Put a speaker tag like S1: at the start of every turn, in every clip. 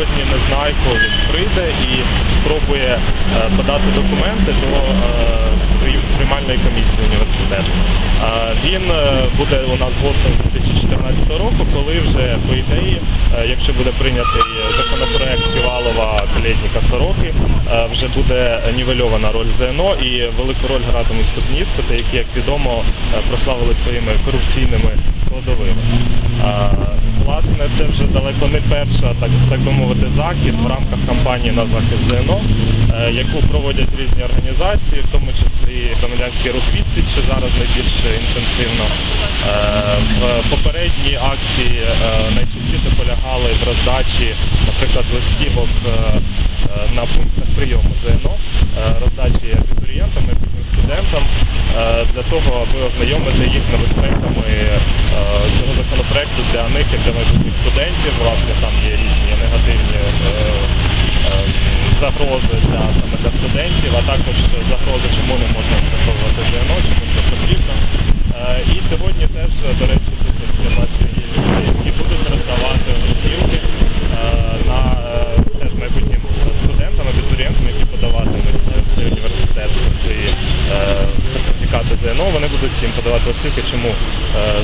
S1: сьогодні не коли він прийде і спробує е, подати документи до е, приймальної комісії університету. Е, Він буде у нас гостем з 2014 року, коли вже по ідеї, якщо буде прийнятий законопроект Ківалова, Калєтніка, Сороки, вже буде нівельована роль ЗНО і велику роль гратимуть вступні іспити, які, як відомо, прославили своїми корупційними складовими. Власне, це вже далеко не перша, так, так би мовити, захід в рамках кампанії на захист ЗНО, е, яку проводять різні організації, в тому числі громадянський рух відсіч, що зараз найбільш інтенсивно. Е, В попередній акції е, найчастіше полягали в роздачі, наприклад, листівок на пунктах прийому ЗНО, роздачі абітурієнтам, майбутнім студентам для того, аби ознайомити їх з небезпеками цього законопроекту для них і для майбутніх студентів. Власне, там є різні негативні е, е, загрози для саме для студентів, а також загрози, чому не можна скасовувати ЗНО, чому це потрібно. Е, І сьогодні теж, до речі, тут я бачу є люди, які будуть роздавати листівки е, на е, теж майбутнім студентам, абітурієнтам, які подаватимуть в цей університет свої е, сертифікати ЗНО. Вони будуть їм подавати листівки, чому е,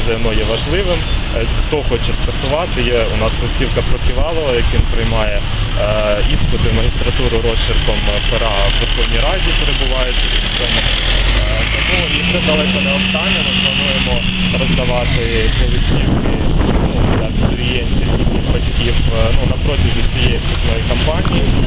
S1: ЗНО є важливим. Е, Хто хоче скасувати, є у нас листівка про Ківалова, яким приймає е, іспити магістратуру розчерком пера в Верховній Раді. Е, Тому і це далеко не останнє. Ми плануємо роздавати ці листівки ну, для абітурієнтів, їхніх батьків ну, на протязі всієї вступної кампанії.